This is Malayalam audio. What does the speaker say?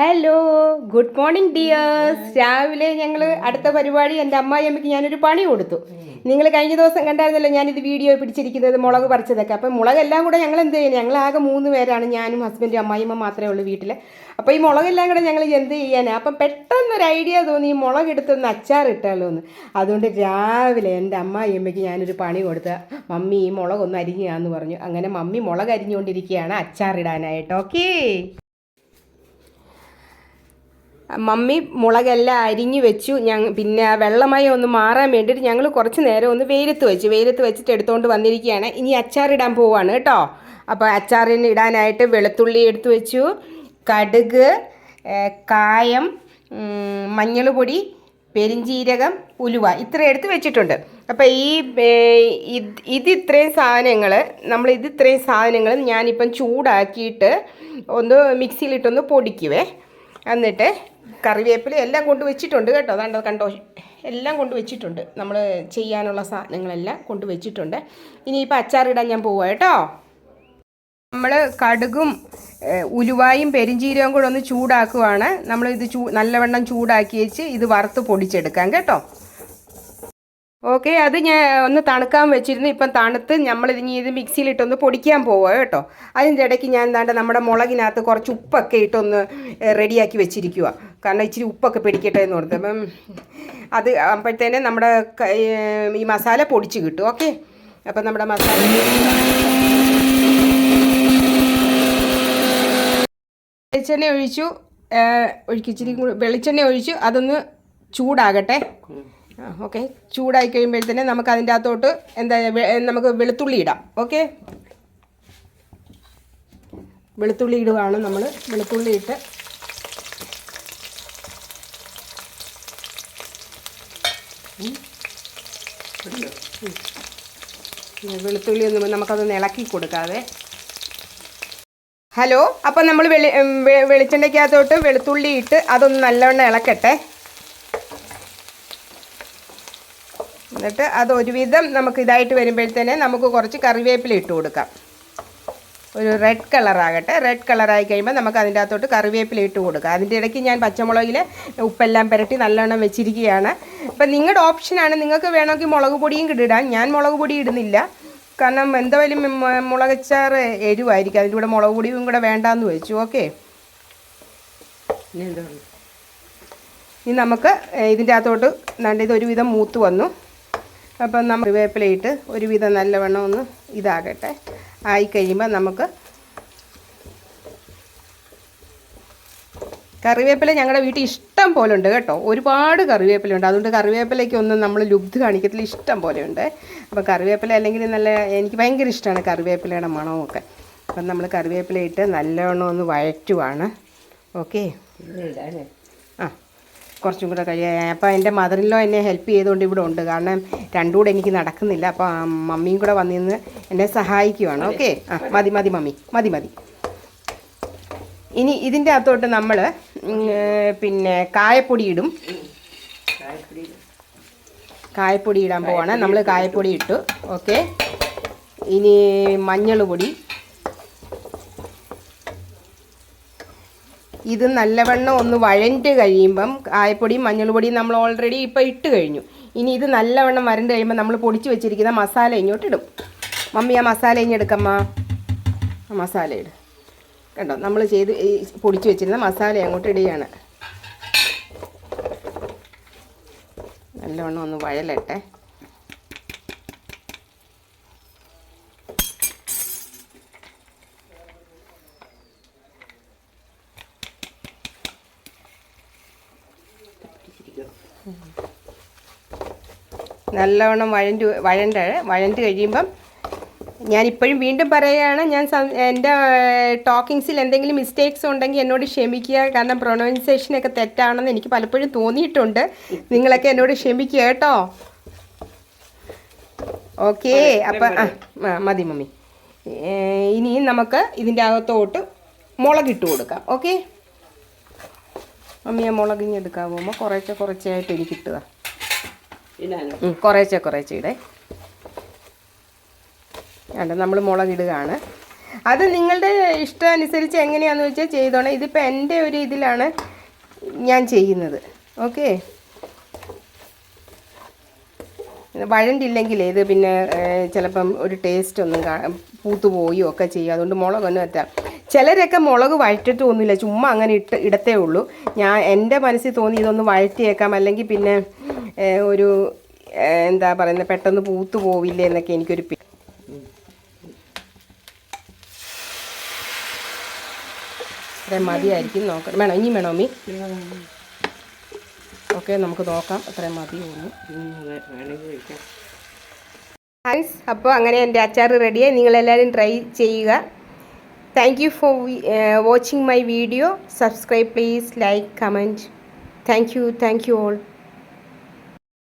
ഹലോ ഗുഡ് മോർണിംഗ് ഡിയേഴ്സ് രാവിലെ ഞങ്ങൾ അടുത്ത പരിപാടി എന്റെ അമ്മായിയമ്മയ്ക്ക് ഞാനൊരു പണി കൊടുത്തു. നിങ്ങൾ കഴിഞ്ഞ ദിവസം കണ്ടായിരുന്നല്ലോ ഞാനിത് വീഡിയോ പിടിച്ചിരിക്കുന്നത് മുളക് പറിച്ചതൊക്കെ. അപ്പം മുളകെല്ലാം കൂടെ ഞങ്ങൾ എന്ത് ചെയ്യുന്നത് ഞങ്ങൾ ആകെ മൂന്ന് പേരാണ് ഞാനും ഹസ്ബൻഡും അമ്മായിയമ്മ മാത്രമേ ഉള്ളൂ വീട്ടിൽ അപ്പോൾ ഈ മുളകെല്ലാം കൂടെ ഞങ്ങൾ എന്ത് ചെയ്യാനാണ് അപ്പം പെട്ടെന്നൊരു ഐഡിയ തോന്നി ഈ മുളക് എടുത്തൊന്ന് അച്ചാർ ഇട്ടാലോ എന്ന് അതുകൊണ്ട് രാവിലെ എന്റെ അമ്മായിയമ്മയ്ക്ക് ഞാനൊരു പണി കൊടുത്ത മമ്മി ഈ മുളകൊന്ന് അരിഞ്ഞാന്ന് പറഞ്ഞു. അങ്ങനെ മമ്മി മുളക് അരിഞ്ഞുകൊണ്ടിരിക്കുകയാണ് അച്ചാറിടാനായിട്ട് ഓക്കേ മമ്മി മുളകെല്ലാം അരിഞ്ഞു വെച്ചു. ഞങ്ങൾ പിന്നെ വെള്ളമയം ഒന്ന് മാറാൻ വേണ്ടിയിട്ട് ഞങ്ങൾ കുറച്ച് നേരം ഒന്ന് വെയിലത്ത് വെച്ചു. വെയിലത്ത് വെച്ചിട്ട് എടുത്തുകൊണ്ട് വന്നിരിക്കുകയാണ് ഇനി അച്ചാറിടാൻ പോവാണ് കേട്ടോ. അപ്പോൾ അച്ചാറിന് ഇടാനായിട്ട് വെളുത്തുള്ളി എടുത്തു വെച്ചു. കടുക് കായം മഞ്ഞൾപ്പൊടി മഞ്ഞൾ പൊടി പെരിഞ്ചീരകം ഉലുവ ഇത്ര എടുത്ത് വെച്ചിട്ടുണ്ട്. അപ്പോൾ ഈ ഇത് ഇത്രയും സാധനങ്ങൾ നമ്മൾ ഇത് ഇത്രയും സാധനങ്ങൾ ഞാനിപ്പം ചൂടാക്കിയിട്ട് ഒന്ന് മിക്സിയിലിട്ടൊന്ന് പൊടിക്കുവേ. എന്നിട്ട് കറിവേപ്പില എല്ലാം കൊണ്ട് വെച്ചിട്ടുണ്ട് കേട്ടോ. അതാണ്ട് കണ്ടോ? എല്ലാം കൊണ്ട് വെച്ചിട്ടുണ്ട്. നമ്മൾ ചെയ്യാനുള്ള സാധനങ്ങളെല്ലാം കൊണ്ട് വെച്ചിട്ടുണ്ട്. ഇനിയിപ്പോൾ അച്ചാറിടാൻ ഞാൻ പോവാം കേട്ടോ. നമ്മൾ കടുകും ഉലുവായും പെരിഞ്ചീരവും കൂടെ ഒന്ന് ചൂടാക്കുവാണ്. നമ്മൾ ഇത് ചൂ നല്ലവണ്ണം ചൂടാക്കി വെച്ച് ഇത് വറുത്ത് പൊടിച്ചെടുക്കാം കേട്ടോ. ഓക്കെ അത് ഞാൻ ഒന്ന് തണുക്കാൻ വെച്ചിരുന്നു. ഇപ്പം തണുത്ത് നമ്മൾ ഇനി ഇത് മിക്സിയിലിട്ടൊന്ന് പൊടിക്കാൻ പോവുക കേട്ടോ. അതിന്റെ ഇടയ്ക്ക് ഞാൻ എന്താണ്ട് നമ്മുടെ മുളകിനകത്ത് കുറച്ച് ഉപ്പൊക്കെ ഇട്ടൊന്ന് റെഡിയാക്കി വെച്ചിരിക്കുക കാരണം ഇച്ചിരി ഉപ്പൊക്കെ പിടിക്കട്ടെ എന്ന് ഓർത്ത്. അപ്പം അത് അപ്പോഴത്തേനെ നമ്മുടെ ഈ മസാല പൊടിച്ച് കിട്ടും. ഓക്കെ അപ്പം നമ്മുടെ മസാല വെളിച്ചെണ്ണ ഒഴിച്ചു. ഒഴിക്കിച്ചിരി വെളിച്ചെണ്ണ ഒഴിച്ചു. അതൊന്ന് ചൂടാകട്ടെ. ഓക്കെ ചൂടായി കഴിയുമ്പോഴത്തേന് നമുക്ക് അതിന്റെ അകത്തോട്ട് എന്താ നമുക്ക് വെളുത്തുള്ളി ഇടാം. ഓക്കെ വെളുത്തുള്ളി ഇടുകയാണ് നമ്മൾ വെളുത്തുള്ളി ഇട്ട്. വെളുത്തുള്ളി ഒന്ന് നമുക്കതൊന്ന് ഇളക്കി കൊടുക്കാതെ ഹലോ? അപ്പം നമ്മൾ വെളി വെളിച്ചെണ്ണയ്ക്കകത്തോട്ട് വെളുത്തുള്ളി ഇട്ട് അതൊന്ന് നല്ലവണ്ണം ഇളക്കട്ടെ. എന്നിട്ട് അത് ഒരുവിധം നമുക്ക് ഇതായിട്ട് വരുമ്പോഴത്തേനെ നമുക്ക് കുറച്ച് കറിവേപ്പില ഇട്ട് കൊടുക്കാം. ഒരു റെഡ് കളറാകട്ടെ റെഡ് കളറായി കഴിയുമ്പോൾ നമുക്ക് അതിന്റെ അകത്തോട്ട് കറിവേപ്പില ഇട്ട് കൊടുക്കാം. അതിന്റെ ഇടയ്ക്ക് ഞാൻ പച്ചമുളകിൽ ഉപ്പെല്ലാം പുരട്ടി നല്ലോണം വെച്ചിരിക്കുകയാണ്. അപ്പം നിങ്ങളുടെ ഓപ്ഷനാണ് നിങ്ങൾക്ക് വേണമെങ്കിൽ മുളക് പൊടിയും കിട്ടിടാം ഞാൻ മുളക് പൊടി ഇടുന്നില്ല. കാരണം എന്തായാലും മുളകച്ചാറ് എരിവായിരിക്കും. അതിന്റെ കൂടെ മുളക് പൊടിയും കൂടെ വേണ്ടാന്ന് വെച്ചു. ഓക്കെ ഇനി നമുക്ക് ഇതിന്റെ അകത്തോട്ട് നല്ല ഇത് ഒരുവിധം മൂത്ത് വന്നു. അപ്പം നമ്മൾ കറിവേപ്പിലയിട്ട് ഒരുവിധം നല്ലവണ്ണം ഒന്ന് ഇതാകട്ടെ. ആയി കഴിയുമ്പോൾ നമുക്ക് കറിവേപ്പില ഞങ്ങളുടെ വീട്ടിൽ ഇഷ്ടം പോലെ ഉണ്ട് കേട്ടോ. ഒരുപാട് കറിവേപ്പില ഉണ്ട്. അതുകൊണ്ട് കറിവേപ്പിലയ്ക്കൊന്നും നമ്മൾ ലുബ്ധ കാണിക്കത്തില്ല. ഇഷ്ടം പോലെ ഉണ്ട്. അപ്പം കറിവേപ്പില അല്ലെങ്കിൽ നല്ല എനിക്ക് ഭയങ്കര ഇഷ്ടമാണ് കറിവേപ്പിലയുടെ മണമൊക്കെ. അപ്പം നമ്മൾ കറിവേപ്പില ഇട്ട് നല്ലവണ്ണം ഒന്ന് വഴറ്റുവാണ്. ഓക്കെ? കുറച്ചും കൂടെ കഴിയാൻ അപ്പോൾ എന്റെ മദറിലോ എന്നെ ഹെൽപ്പ് ചെയ്തുകൊണ്ട് ഇവിടെ ഉണ്ട്. കാരണം രണ്ടും കൂടെ എനിക്ക് നടക്കുന്നില്ല. അപ്പോൾ മമ്മിയും കൂടെ വന്നിന്ന് എന്നെ സഹായിക്കുവാണ്. ഓക്കെ ആ മതി മതി മമ്മി. മതി മതി. ഇനി ഇതിന്റെ അകത്തോട്ട് നമ്മൾ പിന്നെ കായപ്പൊടി ഇടും കായപ്പൊടി ഇടാൻ പോവാണ്. നമ്മൾ കായപ്പൊടി ഇട്ടു. ഓക്കെ ഇനി മഞ്ഞൾ പൊടി ഇത് നല്ലവണ്ണം ഒന്ന് വഴണ്ട് കഴിയുമ്പം കായപ്പൊടിയും മഞ്ഞൾപ്പൊടിയും നമ്മൾ ഓൾറെഡി ഇപ്പോൾ ഇട്ട് കഴിഞ്ഞു. ഇനി ഇത് നല്ലവണ്ണം വരണ്ട് കഴിയുമ്പോൾ നമ്മൾ പൊടിച്ച് വെച്ചിരിക്കുന്ന മസാല ഇങ്ങോട്ട് ഇടും. മമ്മി ആ മസാല ഇനി എടുക്കമ്മ. ആ മസാല ഇട്. കണ്ടോ? നമ്മൾ ചെയ്ത് ഈ പൊടിച്ച് വെച്ചിരുന്ന മസാല അങ്ങോട്ട് ഇടുകയാണ്. നല്ലവണ്ണം ഒന്ന് വഴലട്ടെ. നല്ലവണ്ണം വഴണ്ട് വഴണ്ട വഴണ്ട് കഴിയുമ്പം ഞാനിപ്പോഴും വീണ്ടും പറയുകയാണ് ഞാൻ എന്റെ ടോക്കിങ്സിൽ എന്തെങ്കിലും മിസ്റ്റേക്സ് ഉണ്ടെങ്കിൽ എന്നോട് ക്ഷമിക്കുക. കാരണം പ്രൊനൗൺസിയേഷനൊക്കെ തെറ്റാണെന്ന് എനിക്ക് പലപ്പോഴും തോന്നിയിട്ടുണ്ട്. നിങ്ങളൊക്കെ എന്നോട് ക്ഷമിക്കുക കേട്ടോ. ഓക്കെ അപ്പം ആ മതി മമ്മി. ഇനിയും ഇനി നമുക്ക് ഇതിന്റെ അകത്തോട്ട് മുളകിട്ട് കൊടുക്കാം. ഓക്കെ? മമ്മി ആ മുളകിഞ്ഞ് എടുക്കാൻ അമ്മ കുറേശ്ശെ കുറച്ചായിട്ട് എനിക്ക് ഇട്ടുക കുറേശ്ശെ കുറേശ്ശെ ഇടേ. അല്ല നമ്മൾ മുളകിടുകയാണ് അത് നിങ്ങളുടെ ഇഷ്ടം അനുസരിച്ച് എങ്ങനെയാണെന്ന് വെച്ചാൽ ചെയ്തോണം. ഇതിപ്പോൾ എന്റെ ഒരു ഇതിലാണ് ഞാൻ ചെയ്യുന്നത്. ഓക്കെ? വഴണ്ടില്ലെങ്കിൽ ഇത് പിന്നെ ചിലപ്പം ഒരു ടേസ്റ്റ് ഒന്നും പൂത്തു പോയോ ഒക്കെ ചെയ്യും. അതുകൊണ്ട് മുളകൊന്നും എത്താം ചിലരൊക്കെ മുളക് വഴറ്റിട്ടൊന്നുമില്ല ചുമ്മാ അങ്ങനെ ഇട്ട് ഇടത്തേ ഉള്ളൂ. ഞാൻ എന്റെ മനസ്സിൽ തോന്നി ഇതൊന്ന് വഴറ്റിയേക്കാം. അല്ലെങ്കിൽ പിന്നെ ഒരു എന്താ പറയുന്നത് പെട്ടെന്ന് പൂത്തു പോവില്ലേ എന്നൊക്കെ എനിക്കൊരു മതിയായിരിക്കും നോക്കണം. വേണോ? ഇനിയും വേണോ മീ ഓക്കെ നമുക്ക് നോക്കാം. അത്രയും വേണമെങ്കിൽ കഴിക്കാം. ഗൈസ് അപ്പോൾ അങ്ങനെ എന്റെ അച്ചാർ റെഡിയായി. നിങ്ങളെല്ലാവരും ട്രൈ ചെയ്യുക. Thank you for watching my video subscribe please like comment thank you thank you all